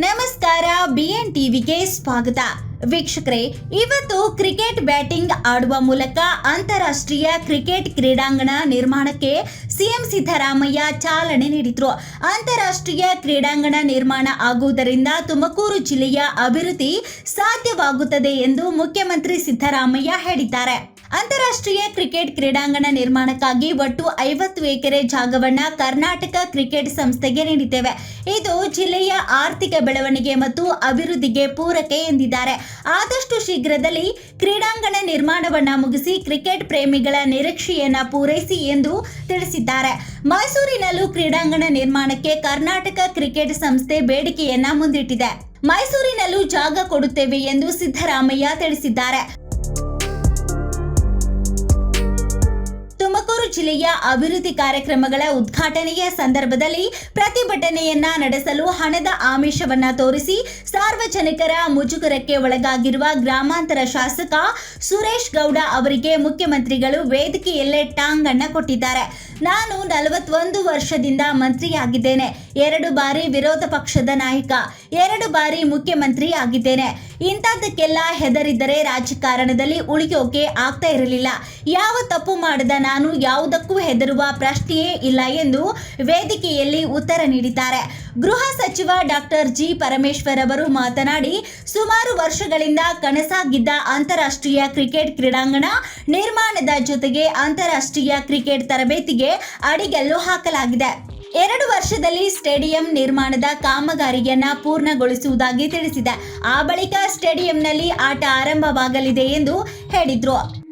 ನಮಸ್ಕಾರ ಬಿಎನ್ ಟಿವಿಗೆ ಸ್ವಾಗತ. ವೀಕ್ಷಕರೇ, ಇವತ್ತು ಕ್ರಿಕೆಟ್ ಬ್ಯಾಟಿಂಗ್ ಆಡುವ ಮೂಲಕ ಅಂತಾರಾಷ್ಟ್ರೀಯ ಕ್ರಿಕೆಟ್ ಕ್ರೀಡಾಂಗಣ ನಿರ್ಮಾಣಕ್ಕೆ ಸಿಎಂ ಸಿದ್ದರಾಮಯ್ಯ ಚಾಲನೆ ನೀಡಿದ್ರು. ಅಂತಾರಾಷ್ಟ್ರೀಯ ಕ್ರೀಡಾಂಗಣ ನಿರ್ಮಾಣ ಆಗುವುದರಿಂದ ತುಮಕೂರು ಜಿಲ್ಲೆಯ ಅಭಿವೃದ್ಧಿ ಸಾಧ್ಯವಾಗುತ್ತದೆ ಎಂದು ಮುಖ್ಯಮಂತ್ರಿ ಸಿದ್ದರಾಮಯ್ಯ ಹೇಳಿದ್ದಾರೆ. ಅಂತಾರಾಷ್ಟ್ರೀಯ ಕ್ರಿಕೆಟ್ ಕ್ರೀಡಾಂಗಣ ನಿರ್ಮಾಣಕ್ಕಾಗಿ ಒಟ್ಟು ಐವತ್ತು ಎಕರೆ ಜಾಗವನ್ನ ಕರ್ನಾಟಕ ಕ್ರಿಕೆಟ್ ಸಂಸ್ಥೆಗೆ ನೀಡಿದ್ದೇವೆ. ಇದು ಜಿಲ್ಲೆಯ ಆರ್ಥಿಕ ಬೆಳವಣಿಗೆ ಮತ್ತು ಅಭಿವೃದ್ಧಿಗೆ ಪೂರಕ ಎಂದಿದ್ದಾರೆ. ಆದಷ್ಟು ಶೀಘ್ರದಲ್ಲಿ ಕ್ರೀಡಾಂಗಣ ನಿರ್ಮಾಣವನ್ನ ಮುಗಿಸಿ ಕ್ರಿಕೆಟ್ ಪ್ರೇಮಿಗಳ ನಿರೀಕ್ಷೆಯನ್ನ ಪೂರೈಸಿ ಎಂದು ತಿಳಿಸಿದ್ದಾರೆ. ಮೈಸೂರಿನಲ್ಲೂ ಕ್ರೀಡಾಂಗಣ ನಿರ್ಮಾಣಕ್ಕೆ ಕರ್ನಾಟಕ ಕ್ರಿಕೆಟ್ ಸಂಸ್ಥೆ ಬೇಡಿಕೆಯನ್ನ ಮುಂದಿಟ್ಟಿದೆ. ಮೈಸೂರಿನಲ್ಲೂ ಜಾಗ ಕೊಡುತ್ತೇವೆ ಎಂದು ಸಿದ್ದರಾಮಯ್ಯ ತಿಳಿಸಿದ್ದಾರೆ. ಜಿಲ್ಲೆಯ ಅಭಿವೃದ್ಧಿ ಕಾರ್ಯಕ್ರಮಗಳ ಉದ್ಘಾಟನೆಯ ಸಂದರ್ಭದಲ್ಲಿ ಪ್ರತಿಭಟನೆಯನ್ನ ನಡೆಸಲು ಹಣದ ಆಮಿಷವನ್ನ ತೋರಿಸಿ ಸಾರ್ವಜನಿಕರ ಮುಜುಗರಕ್ಕೆ ಒಳಗಾಗಿರುವ ಗ್ರಾಮಾಂತರ ಶಾಸಕ ಸುರೇಶ್ ಗೌಡ ಅವರಿಗೆ ಮುಖ್ಯಮಂತ್ರಿಗಳು ವೇದಿಕೆಯಲ್ಲೇ ಟಾಂಗ್ ಅನ್ನ ಕೊಟ್ಟಿದ್ದಾರೆ. ನಾನು ನಲವತ್ತೊಂದು ವರ್ಷದಿಂದ ಮಂತ್ರಿಯಾಗಿದ್ದೇನೆ. ಎರಡು ಬಾರಿ ವಿರೋಧ ಪಕ್ಷದ ನಾಯಕ, ಎರಡು ಬಾರಿ ಮುಖ್ಯಮಂತ್ರಿ ಆಗಿದ್ದೇನೆ ಇಂಥದ್ದಕ್ಕೆಲ್ಲ ಹೆದರಿದ್ದರೆ ರಾಜಕಾರಣದಲ್ಲಿ ಉಳಿಯೋಕೆ ಆಗ್ತಾ ಇರಲಿಲ್ಲ. ಯಾವ ತಪ್ಪು ಮಾಡದ ನಾನು ಯಾವುದಕ್ಕೂ ಹೆದರುವ ಪ್ರಶ್ನೆಯೇ ಇಲ್ಲ ಎಂದು ವೇದಿಕೆಯಲ್ಲಿ ಉತ್ತರ ನೀಡಿದ್ದಾರೆ. ಗೃಹ ಸಚಿವ ಡಾಕ್ಟರ್ ಜಿ. ಪರಮೇಶ್ವರ್ ಅವರು ಮಾತನಾಡಿ, ಸುಮಾರು ವರ್ಷಗಳಿಂದ ಕನಸಾಗಿದ್ದ ಅಂತಾರಾಷ್ಟ್ರೀಯ ಕ್ರಿಕೆಟ್ ಕ್ರೀಡಾಂಗಣ ನಿರ್ಮಾಣದ ಜೊತೆಗೆ ಅಂತಾರಾಷ್ಟ್ರೀಯ ಕ್ರಿಕೆಟ್ ತರಬೇತಿಗೆ ಅಡಿಗಲ್ಲು ಹಾಕಲಾಗಿದೆ. ಎರಡು ವರ್ಷದಲ್ಲಿ ಸ್ಟೇಡಿಯಂ ನಿರ್ಮಾಣದ ಕಾಮಗಾರಿಯನ್ನ ಪೂರ್ಣಗೊಳಿಸುವುದಾಗಿ ತಿಳಿಸಿದೆ. ಆ ಬಳಿಕ ಸ್ಟೇಡಿಯಂನಲ್ಲಿ ಆಟ ಆರಂಭವಾಗಲಿದೆ ಎಂದು ಹೇಳಿದ್ರು.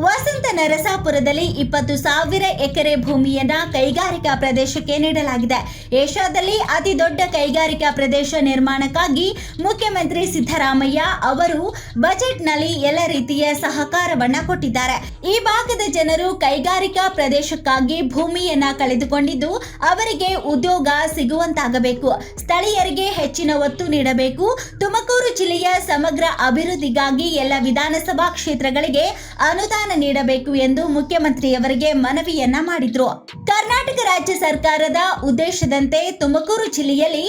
ವಸಂತ ನರಸಾಪುರದಲ್ಲಿ ಇಪ್ಪತ್ತು ಸಾವಿರ ಎಕರೆ ಭೂಮಿಯನ್ನ ಕೈಗಾರಿಕಾ ಪ್ರದೇಶಕ್ಕೆ ನೀಡಲಾಗಿದೆ. ಏಷ್ಯಾದಲ್ಲಿ ಅತಿ ದೊಡ್ಡ ಕೈಗಾರಿಕಾ ಪ್ರದೇಶ ನಿರ್ಮಾಣಕ್ಕಾಗಿ ಮುಖ್ಯಮಂತ್ರಿ ಸಿದ್ದರಾಮಯ್ಯ ಅವರು ಬಜೆಟ್ನಲ್ಲಿ ಎಲ್ಲ ರೀತಿಯ ಸಹಕಾರವನ್ನ ಕೊಟ್ಟಿದ್ದಾರೆ. ಈ ಭಾಗದ ಜನರು ಕೈಗಾರಿಕಾ ಪ್ರದೇಶಕ್ಕಾಗಿ ಭೂಮಿಯನ್ನ ಕಳೆದುಕೊಂಡಿದ್ದು ಅವರಿಗೆ ಉದ್ಯೋಗ ಸಿಗುವಂತಾಗಬೇಕು. ಸ್ಥಳೀಯರಿಗೆ ಹೆಚ್ಚಿನ ಒತ್ತು ನೀಡಬೇಕು. ತುಮಕೂರು ಜಿಲ್ಲೆಯ ಸಮಗ್ರ ಅಭಿವೃದ್ಧಿಗಾಗಿ ಎಲ್ಲ ವಿಧಾನಸಭಾ ಕ್ಷೇತ್ರಗಳಿಗೆ ಅನುದಾನ ನೀಡಬೇಕು ಎಂದು ಮುಖ್ಯಮಂತ್ರಿಯವರಿಗೆ ಮನವಿಯನ್ನ ಮಾಡಿದ್ರು. ಕರ್ನಾಟಕ ರಾಜ್ಯ ಸರ್ಕಾರದ ಉದ್ದೇಶದಂತೆ ತುಮಕೂರು ಜಿಲ್ಲೆಯಲ್ಲಿ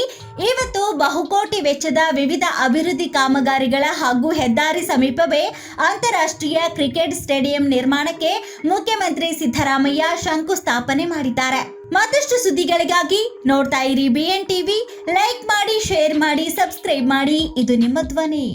ಇವತ್ತು ಬಹುಕೋಟಿ ವೆಚ್ಚದ ವಿವಿಧ ಅಭಿವೃದ್ಧಿ ಕಾಮಗಾರಿಗಳ ಹಾಗೂ ಹೆದ್ದಾರಿ ಸಮೀಪವೇ ಅಂತಾರಾಷ್ಟ್ರೀಯ ಕ್ರಿಕೆಟ್ ಸ್ಟೇಡಿಯಂ ನಿರ್ಮಾಣಕ್ಕೆ ಮುಖ್ಯಮಂತ್ರಿ ಸಿದ್ದರಾಮಯ್ಯ ಶಂಕುಸ್ಥಾಪನೆ ಮಾಡಿದ್ದಾರೆ. ಮತ್ತಷ್ಟು ಸುದ್ದಿಗಳಿಗಾಗಿ ನೋಡ್ತಾ ಇರಿ ಬಿಎನ್ ಟಿವಿ ಲೈಕ್ ಮಾಡಿ. ಶೇರ್ ಮಾಡಿ ಸಬ್ಸ್ಕ್ರೈಬ್ ಮಾಡಿ. ಇದು ನಿಮ್ಮ ಧ್ವನಿ.